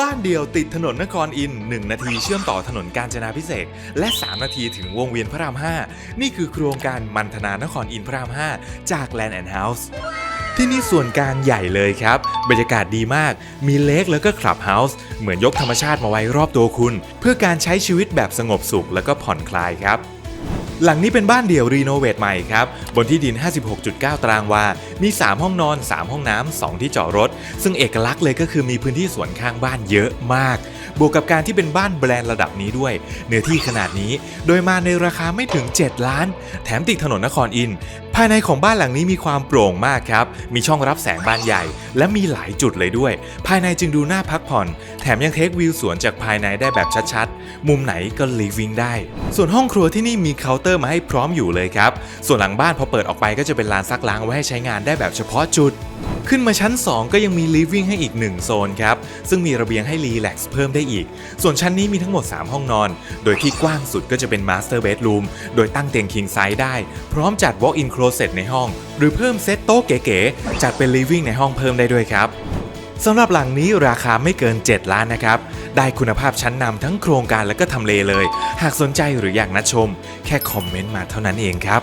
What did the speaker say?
บ้านเดียวติดถนนนครอิน 1 นาทีเชื่อมต่อถนนกาญจนาพิเศษ และ 3 นาทีถึงวงเวียนพระราม 5 นี่คือโครงการมันธนานครอินพระราม 5 จาก Land and House ที่นี่ส่วนกลางใหญ่เลยครับ บรรยากาศดีมาก มีเลคแล้วก็คลับเฮาส์เหมือนยกธรรมชาติมาไว้รอบตัวคุณ เพื่อการใช้ชีวิตแบบสงบสุขแล้วก็ผ่อนคลายครับ หลังนี้เป็นบ้านเดี่ยวรีโนเวทใหม่ครับ บนที่ดิน 56.9 ตารางวา มี 3 ห้องนอน 3 ห้องน้ำ2ที่จอดรถ ซึ่งเอกลักษณ์เลยก็คือมีพื้นที่สวนข้างบ้านเยอะมาก บวกกับการที่เป็นบ้านแบรนด์ระดับนี้ด้วย เนื้อที่ขนาดนี้ โดยมาในราคาไม่ถึง 7 ล้าน แถมติดถนนนครอิน ภายในของบ้านหลังนี้มีความโปร่งมากครับ มีช่องรับแสงบานใหญ่ และมีหลายจุดเลยด้วย ภายในจึงดูน่าพักผ่อน แถมยังเทควิวสวนจากภายในได้แบบชัดๆ มุมไหนก็ลีฟวิ่งได้ ส่วนห้องครัวที่นี่มีเคาน์เตอร์มาให้พร้อมอยู่เลยครับ ส่วนหลังบ้านพอเปิดออกไปก็จะเป็นลานซักล้างไว้ให้ใช้งานได้แบบเฉพาะจุด ขึ้นมาชั้น 2 ก็ยังมีลิฟวิ่งให้อีก 1 โซนครับ ซึ่งมีระเบียงให้รีแลกซ์เพิ่มได้อีก ส่วนชั้นนี้มีทั้งหมด 3 ห้องนอน โดยที่กว้างสุดก็จะเป็นมาสเตอร์เบดรูมโดยตั้งเตียงคิงไซส์ได้ พร้อมจัด Walk-in Closet ในห้อง หรือเพิ่มเซตโต๊ะเก๋ๆจัดเป็นลิฟวิ่งในห้องเพิ่มได้ด้วยครับสำหรับหลังนี้ราคาไม่เกิน 7 ล้านนะครับ ได้คุณภาพชั้นนำทั้งโครงการและก็ทำเลเลย หากสนใจหรืออยากนัดชม แค่คอมเมนต์มาเท่านั้นเองครับ